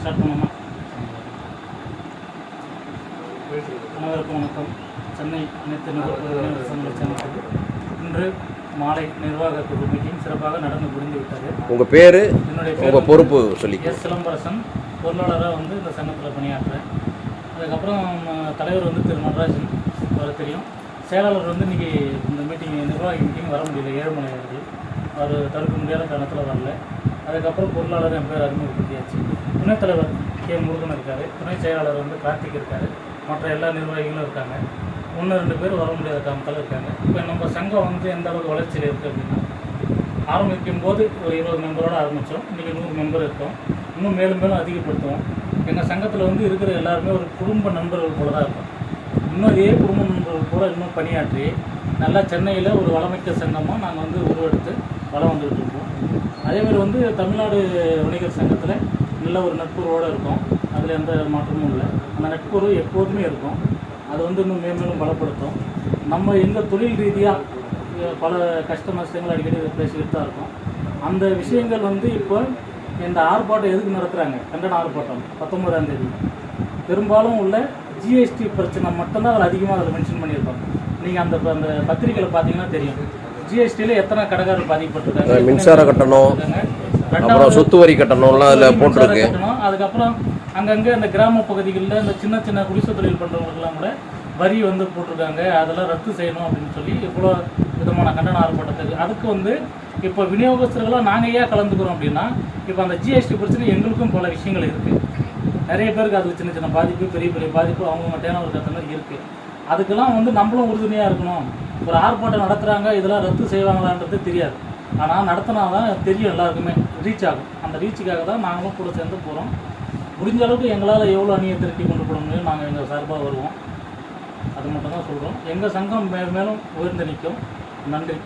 Start பண்ணோமா அனைவருக்கும் வணக்கம் சென்னை அனைத்து நகர்ப்புற சங்கத்திற்கு இன்று மாலை நிர்வாக குழு மீட்டிங் சிறப்பாக நடந்து முடிந்துவிட்டது உங்கள் பேர்? என்னுடைய பொறுப்பு சொல்லி எஸ். சிலம்பரசன் பொருளாளராக வந்து இந்த சங்கத்தில் பணியாற்றுறேன். அதுக்கப்புறம் தலைவர் வந்து திரு. நடராஜன் அவர் தெரியும். செயலாளர் வந்து இன்னைக்கு இந்த மீட்டிங் நிர்வாகி மீட்டிங் வர முடியல ஏழுமலை அவர் தடுக்க முடியாத காரணத்தில் வரல. அதுக்கப்புறம் பொருளாளர் என் பேர் அறிமுகப்படுத்தியாச்சு. துணைத் தலைவர் கே. முருகன் இருக்கார். துணை செயலாளர் வந்து கார்த்திக் இருக்கார். மற்ற எல்லா நிர்வாகிகளும் இருக்காங்க. ஒன்று ரெண்டு பேர் வர முடியாத காரணத்தில் இருக்காங்க. இப்போ நம்ம சங்கம் வந்து எந்த அளவுக்கு வளர்ச்சியில் இருக்குது அப்படின்னா ஆரம்பிக்கும் போது ஒரு இருபது மெம்பரோடு ஆரம்பித்தோம் இன்றைக்கி நூறு மெம்பர் இருக்கோம். இன்னும் மேலும் மேலும் அதிகப்படுத்துவோம். எங்கள் சங்கத்தில் வந்து இருக்கிற எல்லாருமே ஒரு குடும்ப நண்பர்கள் போல தான் இருக்கும். இன்னும் இதே குடும்ப நண்பர்கள் கூட இன்னும் பணியாற்றி நல்லா சென்னையில் ஒரு வளமிக்க சங்கமாக நாங்கள் வந்து உருவெடுத்து வளம் வந்துகிட்டு இருக்கோம். அதேமாதிரி வந்து தமிழ்நாடு வணிகர் சங்கத்தில் நல்ல ஒரு நட்புறவோடு இருக்கும். அதில் எந்த மாற்றமும் இல்லை. அந்த நட்புறவு எப்போதுமே இருக்கும். அது வந்து இன்னும் மேன்மேலும் பலப்படுத்தும். நம்ம எங்கள் தொழில் ரீதியாக பல கஷ்ட நஷ்டங்கள் அடிக்கடி பேசிக்கிட்டு தான் இருக்கோம். அந்த விஷயங்கள் வந்து இப்போ இந்த ஆர்ப்பாட்டம் எதுக்கு நடத்துகிறாங்க கண்டன ஆர்ப்பாட்டம் பத்தொன்பதாம் தேதி. பெரும்பாலும் உள்ள ஜிஎஸ்டி பிரச்சனை மட்டும்தான் அதில் அதிகமாக அதில் மென்ஷன் பண்ணியிருப்பாங்க. நீங்கள் அந்த அந்த பத்திரிக்கையில் பார்த்தீங்கன்னா தெரியும். ஜிஎஸ்டியில் எத்தனை கடைக்காரர் பாதிக்கப்பட்டிருக்காங்க? மின்சார கட்டணம் அப்புறம் சொத்து வரி கட்டணம்லாம் அதில் போட்டிருக்கு. கட்டணம். அதுக்கப்புறம் அங்கங்கே இந்த கிராம பகுதிகளில் இந்த சின்ன சின்ன குடிசை தொழில் பண்ணுறவங்களுக்குலாம் கூட வரி வந்து போட்டிருக்காங்க. அதெல்லாம் ரத்து செய்யணும் அப்படின்னு சொல்லி இவ்வளோ விதமான கண்டன ஆர்ப்பாட்டத்துக்கு. அதுக்கு வந்து இப்போ விநியோகஸ்தர்களாக நாங்கள் ஏன் கலந்துக்கிறோம் அப்படின்னா இப்போ அந்த ஜிஎஸ்டி பிரச்சனை எங்களுக்கும் பல விஷயங்கள் இருக்குது நிறைய பேருக்கு அது சின்ன சின்ன பாதிப்பு பெரிய பெரிய பாதிப்பு அவங்கவுங்க டேனவர் கத்தனை இருக்குது அதுக்கெல்லாம் வந்து நம்மளும் உறுதுணையாக இருக்கணும். ஒரு ஆர்ப்பாட்டம் நடத்துகிறாங்க இதெல்லாம் ரத்து செய்வாங்களான்றது தெரியாது. ஆனால் நடத்தினா தான் தெரியும் எல்லாருக்குமே. ரீச் ஆகும். அந்த ரீச்சுக்காக தான் நாங்களும் கூட சேர்ந்து போகிறோம் முடிஞ்ச அளவுக்கு எங்களால் எவ்வளோ அணியை திருப்பி கொண்டு போட முடியும் நாங்கள் எங்கள் சார்பாக வருவோம். அது மட்டும் தான் சொல்கிறோம் எங்கள் சங்கம் மே மேலும் உயர்ந்து நிற்கும். நன்றி.